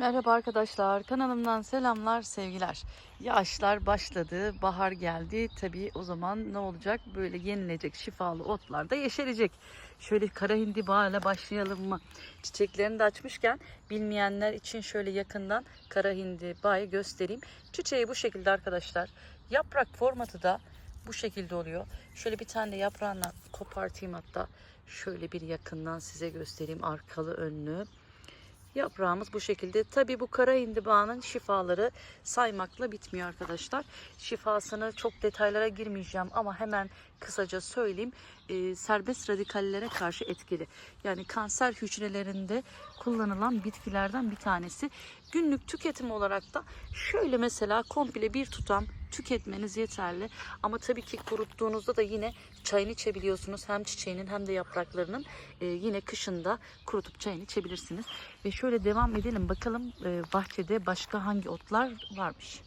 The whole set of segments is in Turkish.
Merhaba arkadaşlar, kanalımdan selamlar, sevgiler. Yağışlar başladı, bahar geldi. Tabii o zaman ne olacak? Böyle yenilecek şifalı otlar da yeşerecek. Şöyle kara hindiba ile başlayalım mı? Çiçeklerini de açmışken bilmeyenler için şöyle yakından kara hindibayı göstereyim. Çiçeği bu şekilde arkadaşlar. Yaprak formatı da bu şekilde oluyor. Şöyle bir tane de yaprağını kopartayım hatta. Şöyle bir yakından size göstereyim arkalı önlü. Yaprağımız bu şekilde. Tabi bu kara indibanın şifaları saymakla bitmiyor arkadaşlar. Şifasını çok detaylara girmeyeceğim ama hemen kısaca söyleyeyim. Ee, serbest radikallere karşı etkili. Yani kanser hücrelerinde kullanılan bitkilerden bir tanesi. Günlük tüketim olarak da şöyle mesela komple bir tutam tüketmeniz yeterli. Ama tabii ki kuruttuğunuzda da yine çayını içebiliyorsunuz. Hem çiçeğinin hem de yapraklarının e, yine kışında kurutup çayını içebilirsiniz. Ve şöyle devam edelim bakalım e, bahçede başka hangi otlar varmış.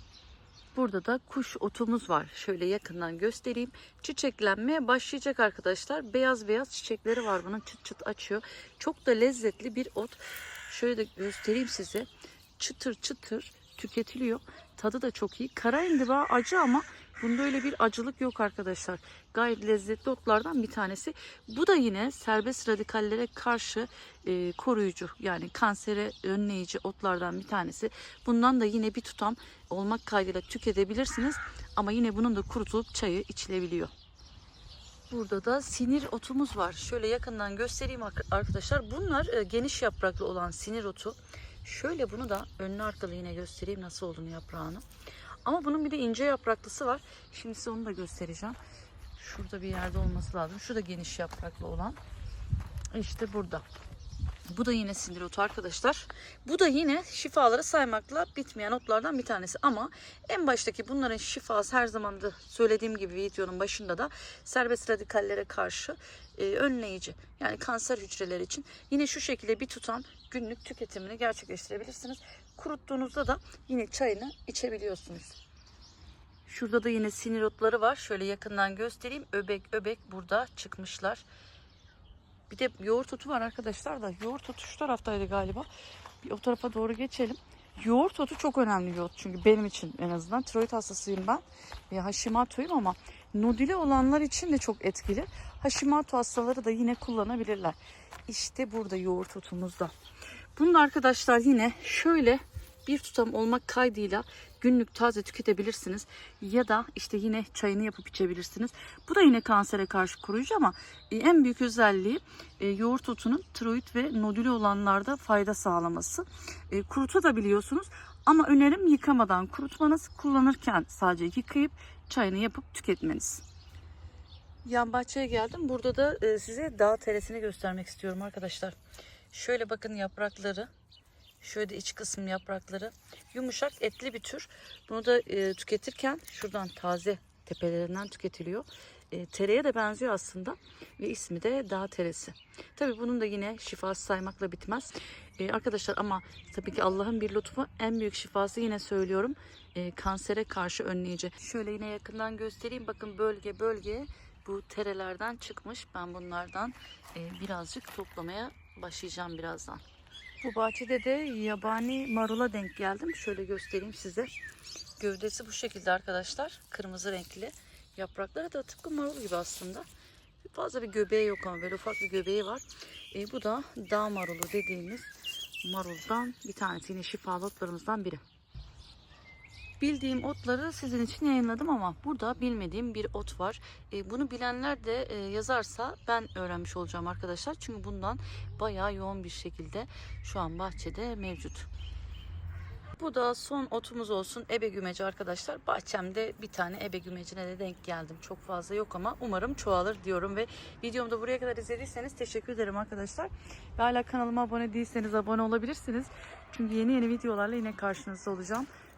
Burada da kuş otumuz var. Şöyle yakından göstereyim. Çiçeklenmeye başlayacak arkadaşlar. Beyaz beyaz çiçekleri var bunun çıt çıt açıyor. Çok da lezzetli bir ot. Şöyle de göstereyim size. Çıtır çıtır tüketiliyor. Tadı da çok iyi. Kara indiba acı ama bunda öyle bir acılık yok arkadaşlar. Gayet lezzetli otlardan bir tanesi. Bu da yine serbest radikallere karşı e, koruyucu yani kansere önleyici otlardan bir tanesi. Bundan da yine bir tutam olmak kaydıyla tüketebilirsiniz. Ama yine bunun da kurutulup çayı içilebiliyor. Burada da sinir otumuz var. Şöyle yakından göstereyim arkadaşlar. Bunlar e, geniş yapraklı olan sinir otu. Şöyle bunu da önlü arkalı yine göstereyim nasıl olduğunu yaprağını. Ama bunun bir de ince yapraklısı var. Şimdi size onu da göstereceğim. Şurada bir yerde olması lazım. Şurada geniş yapraklı olan. İşte burada. Bu da yine sinir otu arkadaşlar. Bu da yine şifaları saymakla bitmeyen otlardan bir tanesi. Ama en baştaki bunların şifası her zaman da söylediğim gibi videonun başında da serbest radikallere karşı e, önleyici. Yani kanser hücreleri için yine şu şekilde bir tutam günlük tüketimini gerçekleştirebilirsiniz. Kuruttuğunuzda da yine çayını içebiliyorsunuz. Şurada da yine sinir otları var. Şöyle yakından göstereyim. Öbek öbek burada çıkmışlar. Bir de yoğurt otu var arkadaşlar da. Yoğurt otu şu taraftaydı galiba. Bir o tarafa doğru geçelim. Yoğurt otu çok önemli ot çünkü benim için en azından. Tiroid hastasıyım ben. E, Hashimoto'yum ama nodüle olanlar için de çok etkili. Hashimoto hastaları da yine kullanabilirler. İşte burada yoğurt otumuzda. Bunu da arkadaşlar yine şöyle bir tutam olmak kaydıyla günlük taze tüketebilirsiniz. Ya da işte yine çayını yapıp içebilirsiniz. Bu da yine kansere karşı koruyucu ama e, en büyük özelliği e, yoğurt otunun tiroid ve nodülü olanlarda fayda sağlaması. E, kurutabiliyorsunuz ama önerim yıkamadan kurutmanız. Kullanırken sadece yıkayıp çayını yapıp tüketmeniz. Yan bahçeye geldim. Burada da size dağ teresini göstermek istiyorum arkadaşlar. Şöyle bakın yaprakları Şöyle iç kısım yaprakları yumuşak etli bir tür. Bunu da e, tüketirken şuradan taze tepelerinden tüketiliyor. E, tereye de benziyor aslında ve ismi de dağ teresi. Tabii bunun da yine şifası saymakla bitmez. E, arkadaşlar ama tabii ki Allah'ın bir lütfu en büyük şifası yine söylüyorum e, kansere karşı önleyici. Şöyle yine yakından göstereyim bakın bölge bölge bu terelerden çıkmış. Ben bunlardan e, birazcık toplamaya başlayacağım birazdan. Bu bahçede de yabani marula denk geldim. Şöyle göstereyim size. Gövdesi bu şekilde arkadaşlar. Kırmızı renkli. Yaprakları da tıpkı marul gibi aslında. Fazla bir göbeği yok ama böyle ufak bir göbeği var. E, bu da dağ marulu dediğimiz maruldan bir tanesi. Yine şifalı otlarımızdan biri bildiğim otları sizin için yayınladım ama burada bilmediğim bir ot var. E, bunu bilenler de e, yazarsa ben öğrenmiş olacağım arkadaşlar. Çünkü bundan bayağı yoğun bir şekilde şu an bahçede mevcut. Bu da son otumuz olsun ebe gümeci arkadaşlar. Bahçemde bir tane ebe gümecine de denk geldim. Çok fazla yok ama umarım çoğalır diyorum ve videomu da buraya kadar izlediyseniz teşekkür ederim arkadaşlar. Ve hala kanalıma abone değilseniz abone olabilirsiniz. Çünkü yeni yeni videolarla yine karşınızda olacağım.